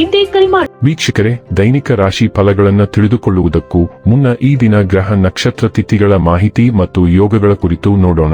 ಇಂದೇ ಕರೆ ಮಾಡಿ ವೀಕ್ಷಕರೇ, ದೈನಿಕ ರಾಶಿ ಫಲಗಳನ್ನು ತಿಳಿದುಕೊಳ್ಳುವುದಕ್ಕೂ ಮುನ್ನ ಈ ದಿನ ಗ್ರಹ ನಕ್ಷತ್ರ ತಿಥಿಗಳ ಮಾಹಿತಿ ಮತ್ತು ಯೋಗಗಳ ಕುರಿತು ನೋಡೋಣ.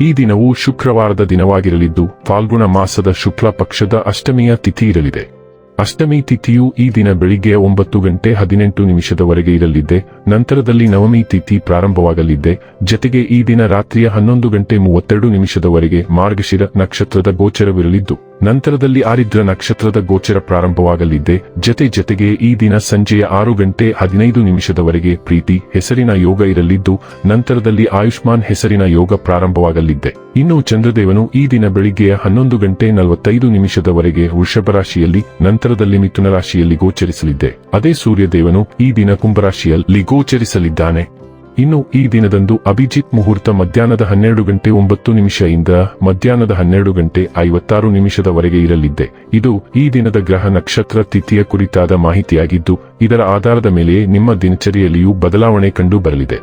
ಈ ದಿನವು ಶುಕ್ರವಾರದ ದಿನವಾಗಿರಲಿದ್ದು, ಫಾಲ್ಗುಣ ಮಾಸದ ಶುಕ್ಲ ಪಕ್ಷದ ಅಷ್ಟಮಿಯ ತಿಥಿ ಇರಲಿದೆ. ಅಷ್ಟಮಿ ತಿಥಿಯು ಈ ದಿನ ಬೆಳಿಗ್ಗೆ ಒಂಬತ್ತು ಗಂಟೆ ಹದಿನೆಂಟು ನಿಮಿಷದವರೆಗೆ ಇರಲಿದ್ದೆ, ನಂತರದಲ್ಲಿ ನವಮಿ ತಿಥಿ ಪ್ರಾರಂಭವಾಗಲಿದ್ದೆ, ಜತೆಗೆ ಈ ದಿನ ರಾತ್ರಿಯ ಹನ್ನೊಂದು ಗಂಟೆ ಮೂವತ್ತೆರಡು ನಿಮಿಷದವರೆಗೆ ಮಾರ್ಗಶಿರ ನಕ್ಷತ್ರದ ಗೋಚರವಿರಲಿದ್ದು. ನಂತರದಲ್ಲಿ ಆರಿದ್ರ ನಕ್ಷತ್ರದ ಗೋಚರ ಪ್ರಾರಂಭವಾಗಲಿದ್ದೆ ಜತೆ ಜತೆಗೆ ಈ ದಿನ ಸಂಜೆಯ ಆರು ಗಂಟೆ ಹದಿನೈದು ನಿಮಿಷದವರೆಗೆ ಪ್ರೀತಿ, ಹೆಸರಿನ ಯೋಗ ಇರಲಿದ್ದು, ನಂತರದಲ್ಲಿ ಆಯುಷ್ಮಾನ್ ಹೆಸರಿನ ಯೋಗ ಪ್ರಾರಂಭವಾಗಲಿದ್ದೆ ಇನ್ನು ಚಂದ್ರದೇವನು ಈ ದಿನ ಬೆಳಿಗ್ಗೆಯ ಹನ್ನೊಂದು ಗಂಟೆ ನಲವತ್ತೈದು ನಿಮಿಷದವರೆಗೆ ವೃಷಭ ರಾಶಿಯಲ್ಲಿ, ನಂತರದಲ್ಲಿ ಮಿಥುನ ರಾಶಿಯಲ್ಲಿ ಗೋಚರಿಸಲಿದ್ದೆ ಅದೇ ಸೂರ್ಯದೇವನು ಈ ದಿನ ಕುಂಭರಾಶಿಯಲ್ಲಿ ಗೋಚರಿಸಲಿದ್ದಾನೆ. ಇನ್ನು ಈ ದಿನದಂದು ಅಭಿಜಿತ್ ಮುಹೂರ್ತ ಮಧ್ಯಾಹ್ನದ ಹನ್ನೆರಡು ಗಂಟೆ ಒಂಬತ್ತು ನಿಮಿಷದಿಂದ ಮಧ್ಯಾಹ್ನದ ಹನ್ನೆರಡು ಗಂಟೆ ಐವತ್ತಾರು ನಿಮಿಷದವರೆಗೆ ಇರಲಿದ್ದೆ. ಇದು ಈ ದಿನದ ಗ್ರಹ ನಕ್ಷತ್ರ ತಿಥಿಯ ಕುರಿತಾದ ಮಾಹಿತಿಯಾಗಿದ್ದು, ಇದರ ಆಧಾರದ ಮೇಲೆಯೇ ನಿಮ್ಮ ದಿನಚರಿಯಲ್ಲಿಯೂ ಬದಲಾವಣೆ ಕಂಡು ಬರಲಿದೆ.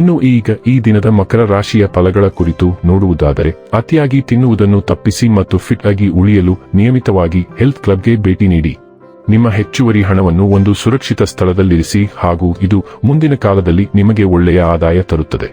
ಇನ್ನು ಈಗ ಈ ದಿನದ ಮಕರ ರಾಶಿಯ ಫಲಗಳ ಕುರಿತು ನೋಡುವುದಾದರೆ, ಅತಿಯಾಗಿ ತಿನ್ನುವುದನ್ನು ತಪ್ಪಿಸಿ ಮತ್ತು ಫಿಟ್ ಆಗಿ ಉಳಿಯಲು ನಿಯಮಿತವಾಗಿ ಹೆಲ್ತ್ ಕ್ಲಬ್ಗೆ ಭೇಟಿ ನೀಡಿ. ನಿಮ್ಮ ಹೆಚ್ಚುವರಿ ಹಣವನ್ನು ಒಂದು ಸುರಕ್ಷಿತ ಸ್ಥಳದಲ್ಲಿರಿಸಿ ಹಾಗೂ ಇದು ಮುಂದಿನ ಕಾಲದಲ್ಲಿ ನಿಮಗೆ ಒಳ್ಳೆಯ ಆದಾಯ ತರುತ್ತದೆ.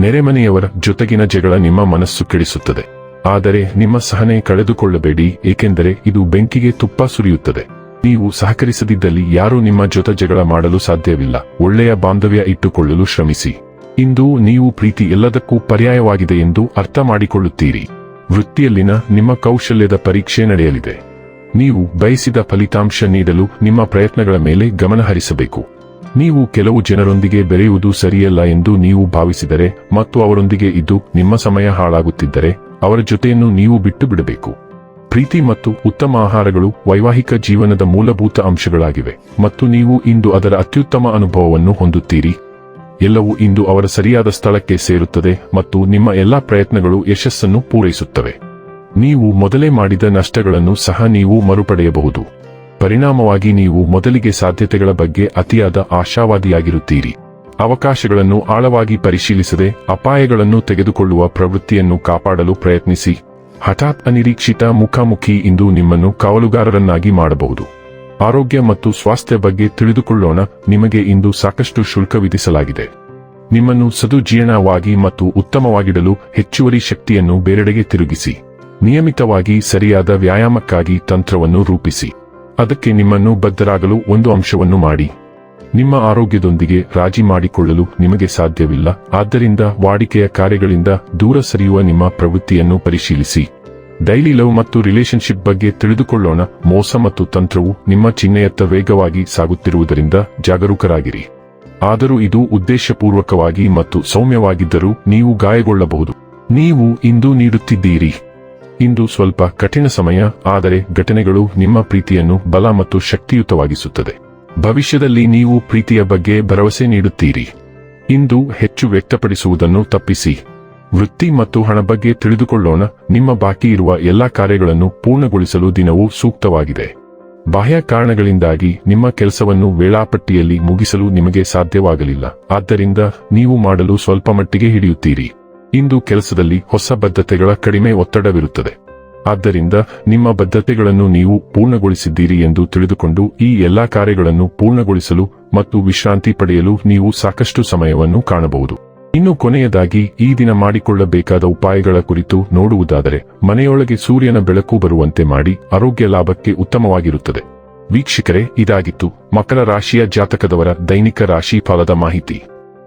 ನೆರೆಮನೆಯವರ ಜೊತೆಗಿನ ಜಗಳ ನಿಮ್ಮ ಮನಸ್ಸು ಕೆಡಿಸುತ್ತದೆ. ಆದರೆ ನಿಮ್ಮ ಸಹನೆ ಕಳೆದುಕೊಳ್ಳಬೇಡಿ, ಏಕೆಂದರೆ ಇದು ಬೆಂಕಿಗೆ ತುಪ್ಪ ಸುರಿಯುತ್ತದೆ. ನೀವು ಸಹಕರಿಸದಿದ್ದಲ್ಲಿ ಯಾರೂ ನಿಮ್ಮ ಜೊತೆ ಜಗಳ ಮಾಡಲು ಸಾಧ್ಯವಿಲ್ಲ. ಒಳ್ಳೆಯ ಬಾಂಧವ್ಯ ಇಟ್ಟುಕೊಳ್ಳಲು ಶ್ರಮಿಸಿ. ಇಂದು ನೀವು ಪ್ರೀತಿ ಎಲ್ಲದಕ್ಕೂ ಪರ್ಯಾಯವಾಗಿದೆ ಎಂದು ಅರ್ಥ ಮಾಡಿಕೊಳ್ಳುತ್ತೀರಿ ವೃತ್ತಿಯಲ್ಲಿನ ನಿಮ್ಮ ಕೌಶಲ್ಯದ ಪರೀಕ್ಷೆ ನಡೆಯಲಿದೆ. ನೀವು ಬಯಸಿದ ಫಲಿತಾಂಶ ನೀಡಲು ನಿಮ್ಮ ಪ್ರಯತ್ನಗಳ ಮೇಲೆ ಗಮನ ಹರಿಸಬೇಕು. ನೀವು ಕೆಲವು ಜನರೊಂದಿಗೆ ಬೆರೆಯುವುದು ಸರಿಯಲ್ಲ ಎಂದು ನೀವು ಭಾವಿಸಿದರೆ ಮತ್ತು ಅವರೊಂದಿಗೆ ಇದ್ದು ನಿಮ್ಮ ಸಮಯ ಹಾಳಾಗುತ್ತಿದ್ದರೆ ಅವರ ಜೊತೆಯನ್ನು ನೀವು ಬಿಟ್ಟು ಬಿಡಬೇಕು ಪ್ರೀತಿ ಮತ್ತು ಉತ್ತಮ ಆಹಾರಗಳು ವೈವಾಹಿಕ ಜೀವನದ ಮೂಲಭೂತ ಅಂಶಗಳಾಗಿವೆ ಮತ್ತು ನೀವು ಇಂದು ಅದರ ಅತ್ಯುತ್ತಮ ಅನುಭವವನ್ನು ಹೊಂದುತ್ತೀರಿ. ಎಲ್ಲವೂ ಇಂದು ಅವರ ಸರಿಯಾದ ಸ್ಥಳಕ್ಕೆ ಸೇರುತ್ತದೆ ಮತ್ತು ನಿಮ್ಮ ಎಲ್ಲಾ ಪ್ರಯತ್ನಗಳು ಯಶಸ್ಸನ್ನು ಪೂರೈಸುತ್ತವೆ. ನೀವು ಮೊದಲೇ ಮಾಡಿದ ನಷ್ಟಗಳನ್ನು ಸಹ ನೀವು ಮರುಪಡೆಯಬಹುದು. ಪರಿಣಾಮವಾಗಿ ನೀವು ಮೊದಲಿಗೆ ಸಾಧ್ಯತೆಗಳ ಬಗ್ಗೆ ಅತಿಯಾದ ಆಶಾವಾದಿಯಾಗಿರುತ್ತೀರಿ. ಅವಕಾಶಗಳನ್ನು ಆಳವಾಗಿ ಪರಿಶೀಲಿಸದೆ ಅಪಾಯಗಳನ್ನು ತೆಗೆದುಕೊಳ್ಳುವ ಪ್ರವೃತ್ತಿಯನ್ನು ಕಾಪಾಡಲು ಪ್ರಯತ್ನಿಸಿ. ಹಠಾತ್ ಅನಿರೀಕ್ಷಿತ ಮುಖಾಮುಖಿ ಇಂದು ನಿಮ್ಮನ್ನು ಕಾವಲುಗಾರರನ್ನಾಗಿ ಮಾಡಬಹುದು. ಆರೋಗ್ಯ ಮತ್ತು ಸ್ವಾಸ್ಥ್ಯ ಬಗ್ಗೆ ತಿಳಿದುಕೊಳ್ಳೋಣ, ನಿಮಗೆ ಇಂದು ಸಾಕಷ್ಟು ಶುಲ್ಕ ವಿಧಿಸಲಾಗಿದೆ. ನಿಮ್ಮನ್ನು ಸದುಜೀರ್ಣವಾಗಿ ಮತ್ತು ಉತ್ತಮವಾಗಿಡಲು ಹೆಚ್ಚುವರಿ ಶಕ್ತಿಯನ್ನು ಬೇರೆಡೆಗೆ ತಿರುಗಿಸಿ. ನಿಯಮಿತವಾಗಿ ಸರಿಯಾದ ವ್ಯಾಯಾಮಕ್ಕಾಗಿ ತಂತ್ರವನ್ನು ರೂಪಿಸಿ. ಅದಕ್ಕೆ ನಿಮ್ಮನ್ನು ಬದ್ಧರಾಗಲು ಒಂದು ಅಂಶವನ್ನು ಮಾಡಿ. ನಿಮ್ಮ ಆರೋಗ್ಯದೊಂದಿಗೆ ರಾಜಿ ಮಾಡಿಕೊಳ್ಳಲು ನಿಮಗೆ ಸಾಧ್ಯವಿಲ್ಲ. ಆದ್ದರಿಂದ ವಾಡಿಕೆಯ ಕಾರ್ಯಗಳಿಂದ ದೂರ ಸರಿಯುವ ನಿಮ್ಮ ಪ್ರವೃತ್ತಿಯನ್ನು ಪರಿಶೀಲಿಸಿ. ಡೈಲಿ ಲವ್ ಮತ್ತು ರಿಲೇಶನ್ಶಿಪ್ ಬಗ್ಗೆ ತಿಳಿದುಕೊಳ್ಳೋಣ. ಮೋಸ ಮತ್ತು ತಂತ್ರವು ನಿಮ್ಮ ಚಿಹ್ನೆಯತ್ತ ವೇಗವಾಗಿ ಸಾಗುತ್ತಿರುವುದರಿಂದ ಜಾಗರೂಕರಾಗಿರಿ. ಆದರೂ ಇದು ಉದ್ದೇಶಪೂರ್ವಕವಾಗಿ ಮತ್ತು ಸೌಮ್ಯವಾಗಿದ್ದರೂ ನೀವು ಗಾಯಗೊಳ್ಳಬಹುದು. ನೀವು ಇಂದು ನೀಡುತ್ತಿದ್ದೀರಿ. ಇಂದು ಸ್ವಲ್ಪ ಕಠಿಣ ಸಮಯ, ಆದರೆ ಘಟನೆಗಳು ನಿಮ್ಮ ಪ್ರೀತಿಯನ್ನು ಬಲ ಮತ್ತು ಶಕ್ತಿಯುತವಾಗಿಸುತ್ತದೆ. ಭವಿಷ್ಯದಲ್ಲಿ ನೀವು ಪ್ರೀತಿಯ ಬಗ್ಗೆ ಭರವಸೆ ನೀಡುತ್ತೀರಿ. ಇಂದು ಹೆಚ್ಚು ವ್ಯಕ್ತಪಡಿಸುವುದನ್ನು ತಪ್ಪಿಸಿ. ವೃತ್ತಿ ಮತ್ತು ಹಣ ಬಗ್ಗೆ ತಿಳಿದುಕೊಳ್ಳೋಣ. ನಿಮ್ಮ ಬಾಕಿ ಇರುವ ಎಲ್ಲಾ ಕಾರ್ಯಗಳನ್ನು ಪೂರ್ಣಗೊಳಿಸಲು ದಿನವು ಸೂಕ್ತವಾಗಿದೆ. ಬಾಹ್ಯ ಕಾರಣಗಳಿಂದಾಗಿ ನಿಮ್ಮ ಕೆಲಸವನ್ನು ವೇಳಾಪಟ್ಟಿಯಲ್ಲಿ ಮುಗಿಸಲು ನಿಮಗೆ ಸಾಧ್ಯವಾಗಲಿಲ್ಲ. ಆದ್ದರಿಂದ ನೀವು ಮಾಡಲು ಸ್ವಲ್ಪ ಮಟ್ಟಿಗೆ ಹಿಡಿಯುತ್ತೀರಿ. ಇಂದು ಕೆಲಸದಲ್ಲಿ ಹೊಸ ಬದ್ಧತೆಗಳ ಕಡಿಮೆ ಒತ್ತಡವಿರುತ್ತದೆ. ಆದ್ದರಿಂದ ನಿಮ್ಮ ಬದ್ಧತೆಗಳನ್ನು ನೀವು ಪೂರ್ಣಗೊಳಿಸಿದ್ದೀರಿ ಎಂದು ತಿಳಿದುಕೊಂಡು ಈ ಎಲ್ಲಾ ಕಾರ್ಯಗಳನ್ನು ಪೂರ್ಣಗೊಳಿಸಲು ಮತ್ತು ವಿಶ್ರಾಂತಿ ಪಡೆಯಲು ನೀವು ಸಾಕಷ್ಟು ಸಮಯವನ್ನು ಕಾಣಬಹುದು. ಇನ್ನು ಕೊನೆಯದಾಗಿ ಈ ದಿನ ಮಾಡಿಕೊಳ್ಳಬೇಕಾದ ಉಪಾಯಗಳ ಕುರಿತು ನೋಡುವುದಾದರೆ, ಮನೆಯೊಳಗೆ ಸೂರ್ಯನ ಬೆಳಕು ಬರುವಂತೆ ಮಾಡಿ ಆರೋಗ್ಯ ಲಾಭಕ್ಕೆ ಉತ್ತಮವಾಗಿರುತ್ತದೆ. ವೀಕ್ಷಕರೇ, ಇದಾಗಿತ್ತು ಮಕರ ರಾಶಿಯ ಜಾತಕದವರ ದೈನಿಕ ರಾಶಿ ಫಲದ ಮಾಹಿತಿ.